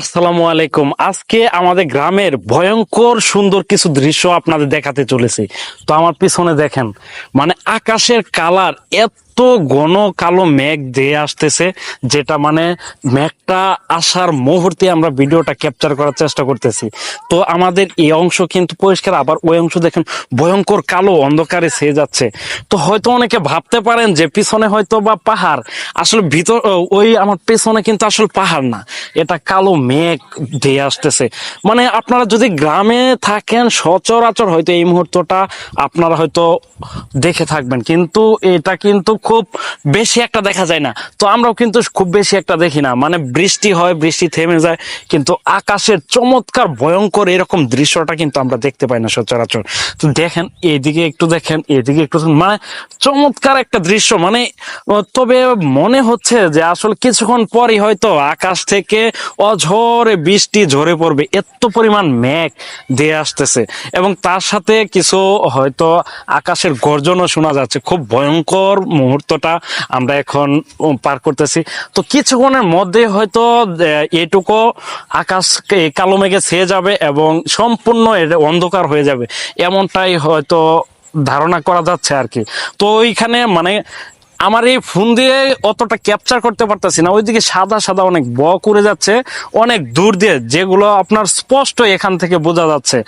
আসসালামু আলাইকুম। আজকে আমাদের গ্রামের ভয়ঙ্কর সুন্দর কিছু দৃশ্য আপনাদের দেখাতে চলেছি। তো আমার পিছনে দেখেন মানে আকাশের কালার এত ঘন কালো মেঘ দিয়ে আসতেছে, যেটা মানে মেঘটা আসার মুহূর্তে আমরা ভিডিওটা ক্যাপচার করার চেষ্টা করতেছি। তো আমাদের এই অংশ কিন্তু পরিষ্কার, আবার ওই অংশ দেখেন ভয়ঙ্কর কালো অন্ধকারে ছেয়ে যাচ্ছে। তো হয়তো অনেকে ভাবতে পারেন যে পিছনে হয়তো বা পাহাড়। আসলে ভিতর ওই আমার পেছনে কিন্তু আসলে পাহাড় না। এটা কালো মেঘ দিয়ে আসতেছে। মানে আপনারা যদি গ্রামে থাকেন, সচরাচর হয়তো এই মুহূর্তটা আপনারা হয়তো দেখে থাকবেন। কিন্তু এটা কিন্তু খুব বেশি একটা দেখা যায় না। তো আমরাও কিন্তু খুব বেশি একটা দেখি না। মানে বৃষ্টি হয়, বৃষ্টি থেমে যায়, কিন্তু আকাশের চমৎকার, ভয়ঙ্কর এরকম দৃশ্যটা কিন্তু আমরা দেখতে পাই না সচরাচর। তো দেখেন, এদিকে একটু দেখেন, এদিকে একটু মানে চমৎকার একটা দৃশ্য। মানে তবে মনে হচ্ছে যে আসলে কিছুক্ষণ পরই হয়তো আকাশ থেকে অঝরে বৃষ্টি ঝরে পড়বে। এত পরিমাণ মেঘ দিয়ে আসতেছে। এবং তার সাথে কিছু হয়তো আকাশের গর্জনও শোনা যাচ্ছে। খুব ভয়ঙ্কর মুহূর্তটা আমরা এখন পার করতেছি। তো কিছুক্ষণের মধ্যে হয়তো এটুকু আকাশ কালো মেঘে ছেয়ে যাবে এবং সম্পূর্ণ এটা অন্ধকার হয়ে যাবে। এমনটাই হয়তো ধারণা করা যাচ্ছে আর কি। তো ওইখানে মানে আমার এই ফোন দিয়ে অতটা ক্যাপচার করতে পারতেছি না। ওইদিকে সাদা সাদা অনেক বক উড়ে যাচ্ছে, অনেক দূর দিয়ে, যেগুলো আপনার স্পষ্ট এখান থেকে বোঝা যাচ্ছে।